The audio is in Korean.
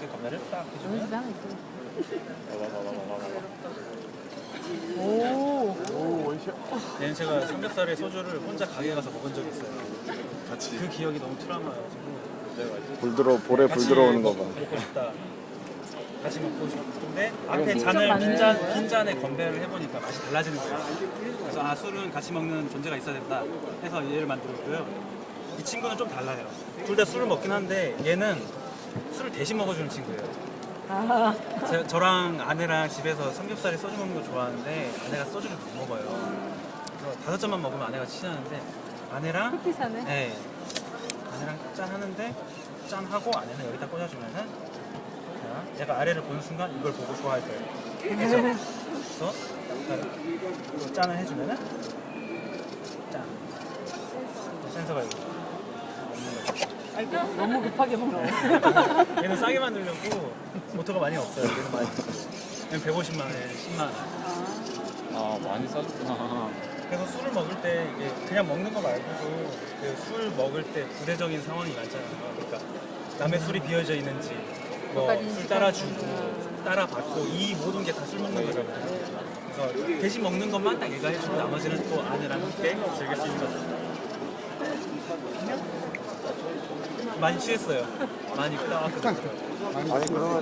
이제 건배를 딱 우리 해주면 집에 하나 있어. 와와와와와와. 오. 오 원샷 얘는 제가 삼겹살에 소주를 혼자 가게 가서 먹은 적이 있어요. 같이 그 기억이 너무 트라우마여가지고 불 들어 볼에 불 들어오는 거 먹- 봐. 먹고 싶다. 같이 먹고 싶은데 앞에 진짜 잔을. 빈 잔, 빈 잔에 건배를 해보니까 맛이 달라지는 거예요. 그래서 아 술은 같이 먹는 존재가 있어야 된다 해서 얘를 만들었고요. 이 친구는 좀 달라요. 둘 다 술을 먹긴 한데 얘는 술을 대신 먹어주는 친구예요. 아. 제, 저랑 아내랑 집에서 삼겹살에 소주 먹는 거 좋아하는데 아내가 소주를 못 먹어요. 그래서 다섯 잔만 먹으면 아내가 치는데 아내랑 햇빛하네. 네. 아내랑 짠 하는데 짠 하고 아내는 여기다 꽂아주면은 자, 얘가 아래를 보는 순간 이걸 보고 좋아할 거예요. 그래서 그래서 자, 짠을 해주면은 짠. 센서가 여기. 아이고, 너무 급하게 먹어. 얘는 싸게 만들려고 모터가 많이 없어요. 얘는 많이. 얘는 150만 원에 10만 원. 아 많이 싸졌구나 그래서 술을 먹을 때 이게 그냥 먹는 거 말고도 그 술 먹을 때 부대적인 상황이 많잖아요. 그러니까 남의 술이 비어져 있는지 뭐 술. 따라주고 따라받고 이 모든 게 다 술 먹는 거잖아요. 그래서 대신 먹는 것만 딱 얘가 해주고 나머지는 또 아내랑 함께 즐길 수 있는 거죠. 많이 취했어요. 많이 딱. 아니 그러면